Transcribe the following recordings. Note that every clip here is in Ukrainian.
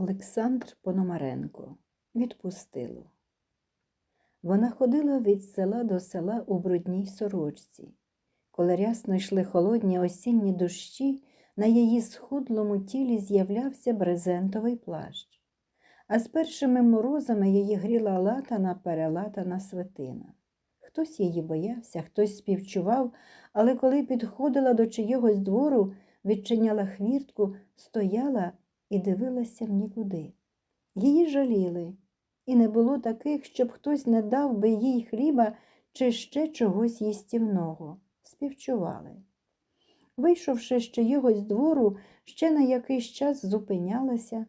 Олександр Пономаренко відпустило. Вона ходила від села до села у брудній сорочці. Коли рясно йшли холодні осінні дощі, на її схудлому тілі з'являвся брезентовий плащ, а з першими морозами її гріла латана перелатана свитина. Хтось її боявся, хтось співчував, але коли підходила до чийогось двору, відчиняла хвіртку, стояла і дивилася в нікуди. Її жаліли, і не було таких, щоб хтось не дав би їй хліба чи ще чогось їстівного. Співчували. Вийшовши ще його з двору, ще на якийсь час зупинялася,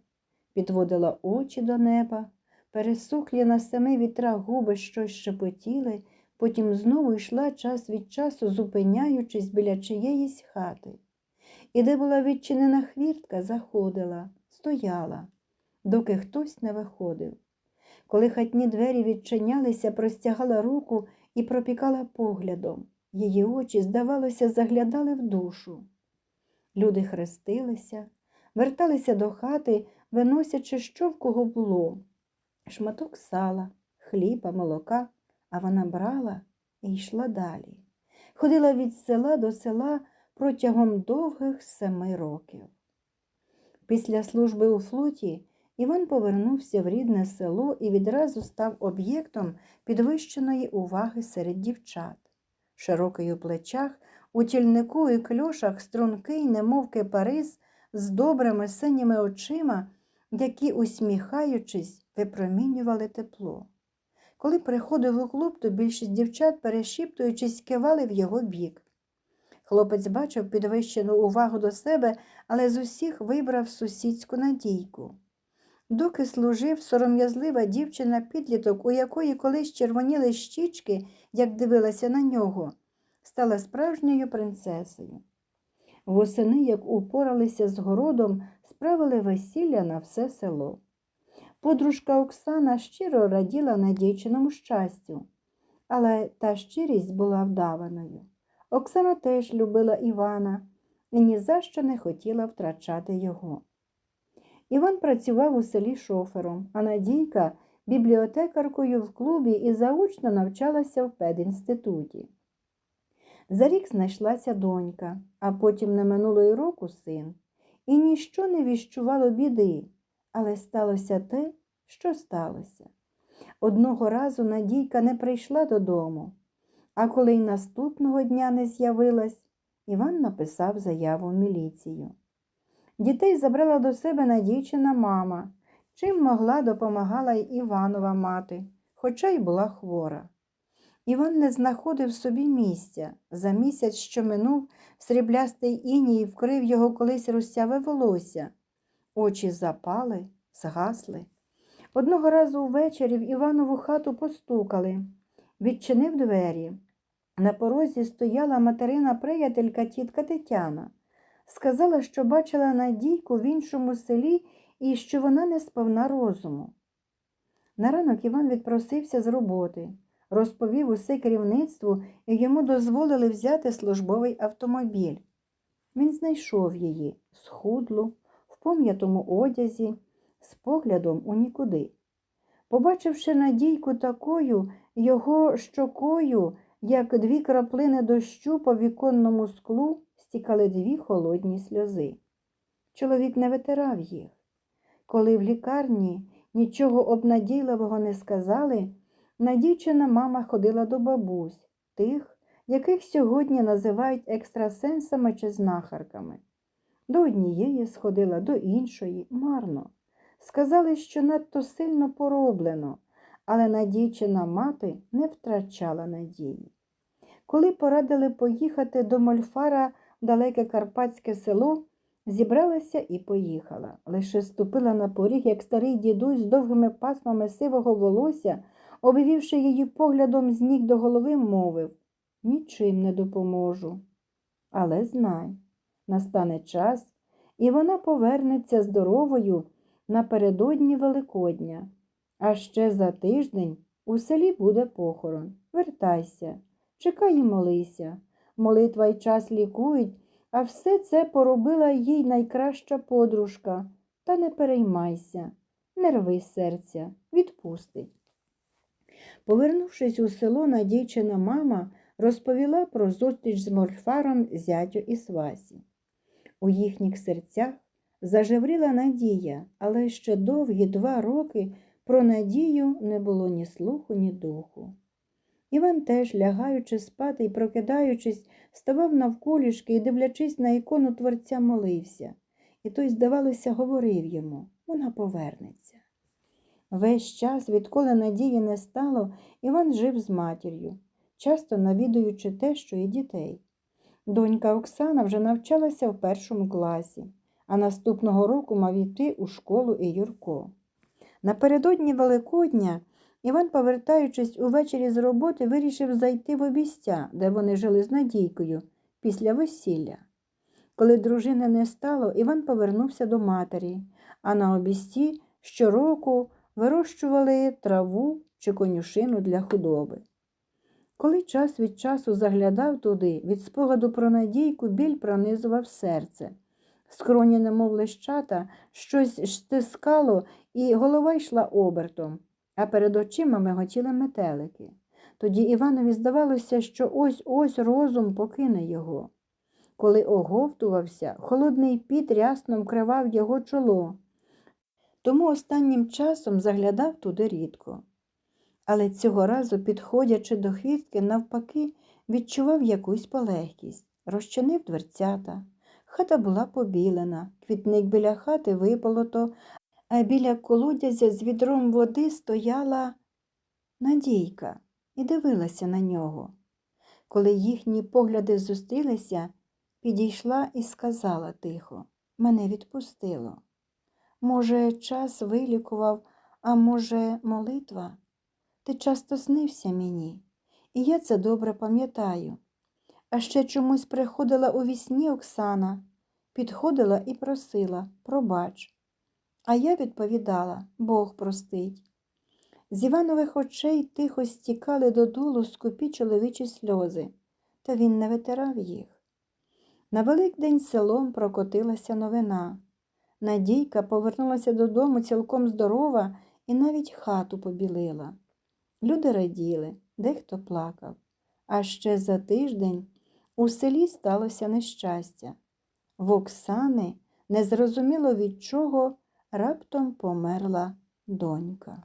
підводила очі до неба, пересохлі на семи вітрах губи щось шепотіли, потім знову йшла час від часу, зупиняючись біля чиєїсь хати. І де була відчинена хвіртка, заходила, стояла, доки хтось не виходив. Коли хатні двері відчинялися, простягала руку і пропікала поглядом. Її очі, здавалося, заглядали в душу. Люди хрестилися, верталися до хати, виносячи, що в кого було. Шматок сала, хліба, молока, а вона брала і йшла далі. Ходила від села до села протягом довгих семи років. Після служби у флоті Іван повернувся в рідне село і відразу став об'єктом підвищеної уваги серед дівчат. Широкий у плечах, у тільнику і кльошах стрункий, немов кипарис, з добрими синіми очима, які, усміхаючись, випромінювали тепло. Коли приходив у клуб, то більшість дівчат, перешіптуючись, кивали в його бік. Хлопець бачив підвищену увагу до себе, але з усіх вибрав сусідську надійку. Доки служив сором'язлива дівчина підліток, у якої колись червоніли щічки, як дивилася на нього, стала справжньою принцесою. Восени, як упоралися з городом, справили весілля на все село. Подружка Оксана щиро раділа надійчиному щастю, але та щирість була вдаваною. Оксана теж любила Івана і ні за що не хотіла втрачати його. Іван працював у селі шофером, а Надійка бібліотекаркою в клубі і заочно навчалася в педінституті. За рік знайшлася донька, а потім не минулої року син. І ніщо не віщувало біди, але сталося те, що сталося. Одного разу Надійка не прийшла додому, а коли й наступного дня не з'явилась, Іван написав заяву в міліцію. Дітей забрала до себе надійчина мама, чим могла допомагала й Іванова мати, хоча й була хвора. Іван не знаходив собі місця. За місяць, що минув, сріблястий іній вкрив його колись розсяве волосся. Очі запали, згасли. Одного разу ввечері в Іванову хату постукали. Відчинив двері. На порозі стояла материна приятелька тітка Тетяна. Сказала, що бачила Надійку в іншому селі і що вона не сповна розуму. На ранок Іван відпросився з роботи, розповів усе керівництву і йому дозволили взяти службовий автомобіль. Він знайшов її схудлу, в пом'ятому одязі, з поглядом у нікуди. Побачивши Надійку такою, його щокою, як дві краплини дощу по віконному склу, стікали дві холодні сльози. Чоловік не витирав їх. Коли в лікарні нічого обнадійливого не сказали, надійчина мама ходила до бабусь, тих, яких сьогодні називають екстрасенсами чи знахарками. До однієї сходила, до іншої марно. Сказали, що надто сильно пороблено, але надійчина мати не втрачала надії. Коли порадили поїхати до Мольфара в далеке карпатське село, зібралася і поїхала. Лише ступила на поріг, як старий дідусь з довгими пасмами сивого волосся, обвівши її поглядом з ніг до голови, мовив нічим не допоможу. Але знай, настане час, і вона повернеться здоровою напередодні Великодня. А ще за тиждень у селі буде похорон. Вертайся, чекай і молися. Молитва й час лікують, а все це поробила їй найкраща подружка, Та не переймайся, не рви серця, відпустить. Повернувшись у село, надійчина мама розповіла про зустріч з мольфаром зятю і свасі. У їхніх серцях зажевріла надія, але ще довгі два роки про надію не було ні слуху, ні духу. Іван теж, лягаючи спати і прокидаючись, ставав навколішки і, дивлячись на ікону Творця, молився, і той, здавалося, говорив йому вона повернеться. Весь час, відколи надії не стало, Іван жив з матір'ю, часто навідуючи те, що і дітей. Донька Оксана вже навчалася в першому класі, а наступного року мав іти у школу і Юрко. Напередодні Великодня Іван, повертаючись увечері з роботи, вирішив зайти в обістя, де вони жили з Надійкою, після весілля. Коли дружини не стало, Іван повернувся до матері, а на обісті щороку вирощували траву чи конюшину для худоби. Коли час від часу заглядав туди, від спогаду про надійку біль пронизував серце. Скроні, немов лищата, щось стискало, і голова йшла обертом, а перед очима миготіли метелики. Тоді Іванові здавалося, що ось ось розум покине його. Коли оговтувався, холодний піт рясно вкривав його чоло. Тому останнім часом заглядав туди рідко. Але цього разу, підходячи до хвістки, навпаки, відчував якусь полегкість, розчинив дверцята. Хата була побілена, квітник біля хати виполото, біля колодязя з відром води стояла Надійка і дивилася на нього. Коли їхні погляди зустрілися, підійшла і сказала тихо мене відпустило. Може, час вилікував, а може, молитва? Ти часто снився мені, і я це добре пам'ятаю. А ще чомусь приходила у вісні Оксана, підходила і просила пробач. А я відповідала Бог простить. З Іванових очей тихо стікали додолу скупі чоловічі сльози, та він не витирав їх. На Великдень селом прокотилася новина. Надійка повернулася додому цілком здорова і навіть хату побілила. Люди раділи, дехто плакав. А ще за тиждень у селі сталося нещастя. В Оксани, незрозуміло від чого, раптом померла донька.